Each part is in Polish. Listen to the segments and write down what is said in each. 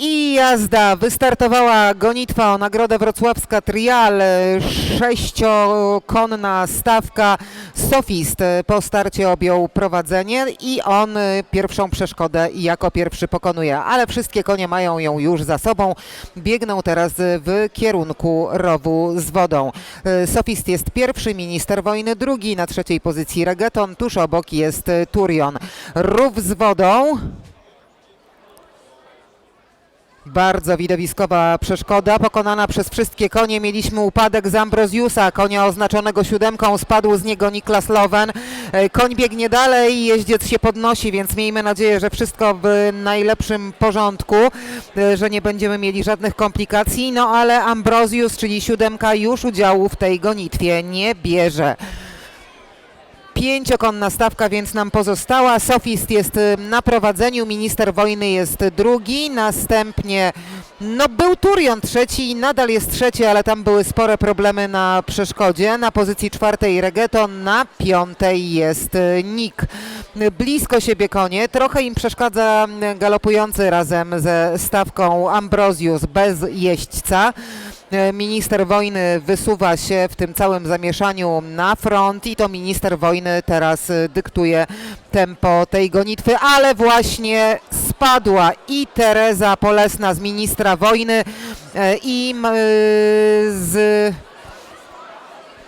I jazda. Wystartowała gonitwa o Nagrodę Wrocławska Trial. Sześciokonna stawka. Sofist po starcie objął prowadzenie i on pierwszą przeszkodę jako pierwszy pokonuje. Ale wszystkie konie mają ją już za sobą. Biegną teraz w kierunku rowu z wodą. Sofist jest pierwszy, minister wojny drugi. Na trzeciej pozycji Regeton. Tuż obok jest Turion. Rów z wodą. Bardzo widowiskowa przeszkoda, pokonana przez wszystkie konie. Mieliśmy upadek z Ambrosiusa, konia oznaczonego siódemką, spadł z niego Niklas Lowen. E, Koń biegnie dalej, jeździec się podnosi, więc miejmy nadzieję, że wszystko w najlepszym porządku, e, że nie będziemy mieli żadnych komplikacji. No ale Ambrosius, czyli siódemka, już udziału w tej gonitwie nie bierze. Pięciokonna stawka więc nam pozostała. Sofist jest y, na prowadzeniu, minister wojny jest drugi, następnie no był Turion trzeci i nadal jest trzeci, ale tam były spore problemy na przeszkodzie. Na pozycji czwartej Regeton, na piątej jest y, Nick. Blisko siebie konie, trochę im przeszkadza y, galopujący razem ze stawką Ambrosius bez jeźdźca. E, Minister wojny wysuwa się w tym całym zamieszaniu na front i to minister wojny teraz e, dyktuje tempo tej gonitwy, ale właśnie spadła i Teresa Polesna z ministra wojny e, i z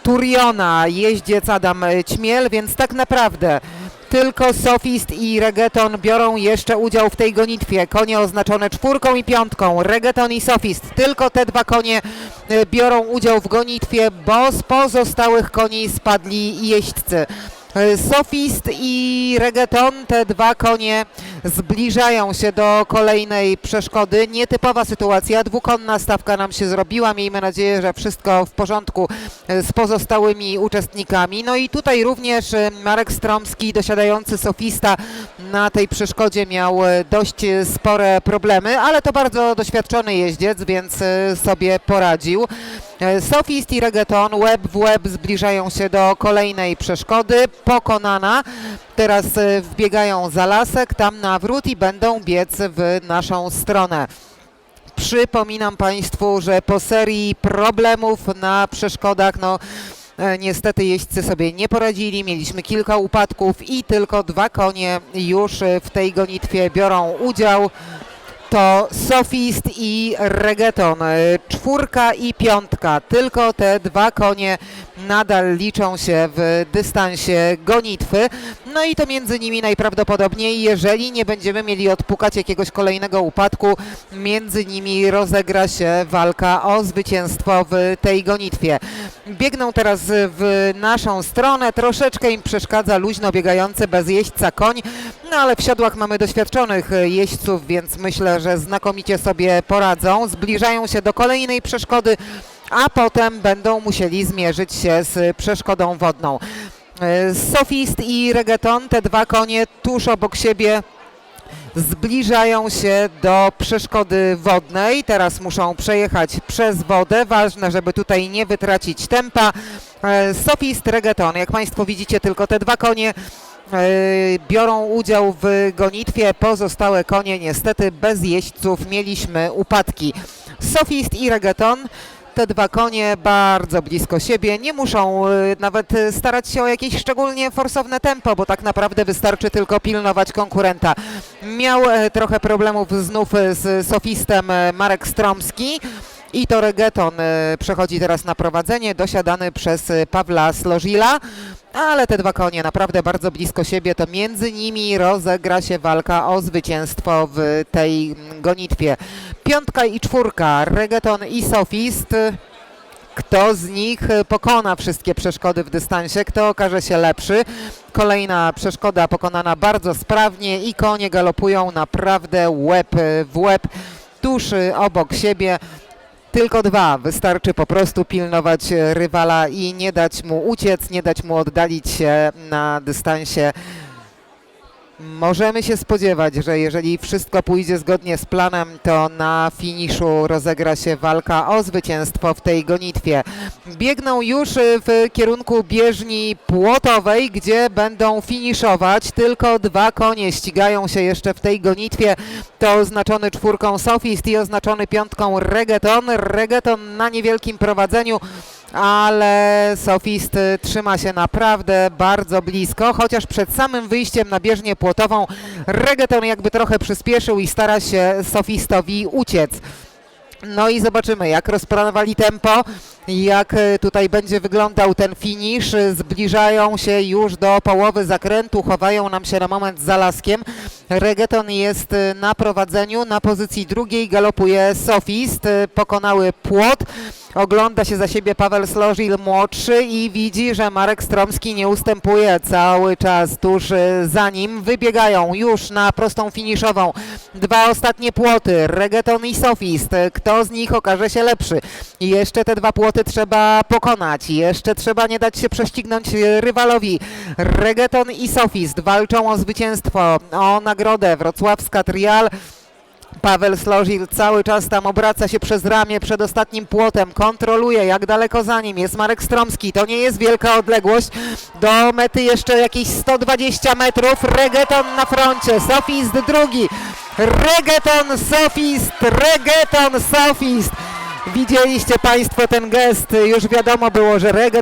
Turiona jeździec Adam Ćmiel, więc tak naprawdę tylko Sofist i Regeton biorą jeszcze udział w tej gonitwie. Konie oznaczone czwórką i piątką. Regeton i Sofist. Tylko te dwa konie e, biorą udział w gonitwie, bo z pozostałych koni spadli jeźdźcy. E, Sofist i Regeton, te dwa konie zbliżają się do kolejnej przeszkody. Nietypowa sytuacja, dwukonna stawka nam się zrobiła. Miejmy nadzieję, że wszystko w porządku e, z pozostałymi uczestnikami. No i tutaj również e, Marek Stromski, dosiadający Sofista na tej przeszkodzie miał e, dość e, spore problemy, ale to bardzo doświadczony jeździec, więc e, sobie poradził. Sofist i Regeton łeb w łeb zbliżają się do kolejnej przeszkody. Pokonana. Teraz wbiegają za lasek, tam nawrót i będą biec w naszą stronę. Przypominam Państwu, że po serii problemów na przeszkodach, no niestety jeźdźcy sobie nie poradzili. Mieliśmy kilka upadków i tylko dwa konie już e, w tej gonitwie biorą udział to Sofist i Regeton. E, Czwórka i piątka. Tylko te dwa konie nadal liczą się w dystansie gonitwy. No i to między nimi najprawdopodobniej, jeżeli nie będziemy mieli odpukać jakiegoś kolejnego upadku, między nimi rozegra się walka o zwycięstwo w tej gonitwie. Biegną teraz w naszą stronę. Troszeczkę im przeszkadza luźno biegający bez jeźdźca koń, no ale w siodłach mamy doświadczonych jeźdźców, więc myślę, że znakomicie sobie poradzą. Zbliżają się do kolejnej przeszkody, a potem będą musieli zmierzyć się z przeszkodą wodną. E, Sofist i Regeton, te dwa konie tuż obok siebie zbliżają się do przeszkody wodnej. Teraz muszą przejechać przez wodę. Ważne, żeby tutaj nie wytracić tempa. E, Sofist, Regeton, jak Państwo widzicie, tylko te dwa konie e, biorą udział w gonitwie. Pozostałe konie niestety bez jeźdźców mieliśmy upadki. Sofist i Regeton. Te dwa konie bardzo blisko siebie, nie muszą y, nawet starać się o jakieś szczególnie forsowne tempo, bo tak naprawdę wystarczy tylko pilnować konkurenta. Miał e, trochę problemów znów e, z sofistem e, Marek Stromski. I to Regeton e, przechodzi teraz na prowadzenie, dosiadany przez Pawła Slożila, ale te dwa konie naprawdę bardzo blisko siebie, to między nimi rozegra się walka o zwycięstwo w tej gonitwie. Piątka i czwórka, Regeton i Sofist. Kto z nich pokona wszystkie przeszkody w dystansie, kto okaże się lepszy. Kolejna przeszkoda pokonana bardzo sprawnie i konie galopują naprawdę łeb w łeb, tuż obok siebie. Tylko dwa. Wystarczy po prostu pilnować e, rywala i nie dać mu uciec, nie dać mu oddalić się na dystansie Możemy się spodziewać, że jeżeli wszystko pójdzie zgodnie z planem, to na finiszu rozegra się walka o zwycięstwo w tej gonitwie. Biegną już y, w kierunku bieżni płotowej, gdzie będą finiszować. Tylko dwa konie ścigają się jeszcze w tej gonitwie. To oznaczony czwórką Sofist i oznaczony piątką Reggaeton. Reggaeton na niewielkim prowadzeniu ale Sofist trzyma się naprawdę bardzo blisko, chociaż przed samym wyjściem na bieżnię płotową Reggaeton jakby trochę przyspieszył i stara się Sofistowi uciec. No i zobaczymy, jak rozplanowali tempo, jak y, tutaj będzie wyglądał ten finisz. Zbliżają się już do połowy zakrętu, chowają nam się na moment za laskiem. Reggaeton jest y, na prowadzeniu, na pozycji drugiej galopuje Sofist, y, pokonały płot. Ogląda się za siebie Paweł Slożil młodszy i widzi, że Marek Stromski nie ustępuje cały czas tuż y, za nim. Wybiegają już na prostą finiszową. Dwa ostatnie płoty, Reggaeton i Sofist. Kto z nich okaże się lepszy? Jeszcze te dwa płoty trzeba pokonać. Jeszcze trzeba nie dać się prześcignąć y, rywalowi. Reggaeton i Sofist walczą o zwycięstwo, o nagrodę. Wrocławska Trial. Paweł Slożil cały czas tam obraca się przez ramię przed ostatnim płotem, kontroluje jak daleko za nim jest Marek Stromski. To nie jest wielka odległość. Do mety jeszcze jakieś 120 metrów. Reggaeton na froncie, Sofist drugi. Reggaeton, Sofist, Reggaeton, Sofist. Widzieliście Państwo ten gest, już wiadomo było, że Reggaeton